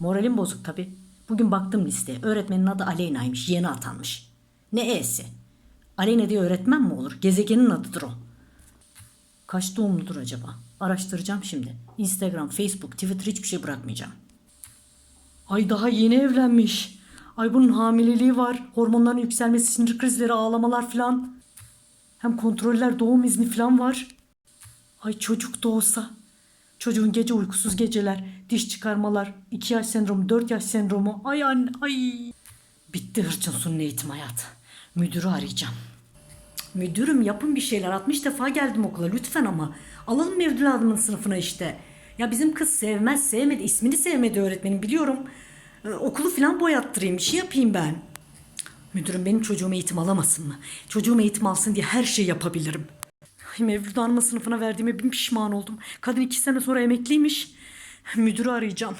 Moralim bozuk tabii. Bugün baktım listeye. Öğretmenin adı Aleyna'ymış. Yeni atanmış. Ne E'si? Aleyna diye öğretmen mi olur? Gezegenin adıdır o. Kaç doğumludur acaba? Araştıracağım şimdi. Instagram, Facebook, Twitter hiçbir şey bırakmayacağım. Ay daha yeni evlenmiş. Ay bunun hamileliği var. Hormonların yükselmesi, sinir krizleri, ağlamalar falan. Hem kontroller, doğum izni falan var. Ay çocuk da olsa. Çocuğun gece uykusuz geceler, diş çıkarmalar, 2 yaş sendromu, 4 yaş sendromu. Ay anne, ay. Bitti hırçın sunni eğitim hayatı. Müdürü arayacağım. Müdürüm yapın bir şeyler. 60 defa geldim okula lütfen ama. Alalım mı evladımın sınıfına işte. Ya bizim kız sevmez, sevmedi. ismini sevmedi öğretmenim biliyorum. Ee, okulu falan boyattırayım, bir şey yapayım ben. Müdürüm benim çocuğum eğitim alamasın mı? Çocuğum eğitim alsın diye her şey yapabilirim. Mevlüt Hanım'ın sınıfına verdiğime bin pişman oldum. Kadın iki sene sonra emekliymiş. Müdürü arayacağım.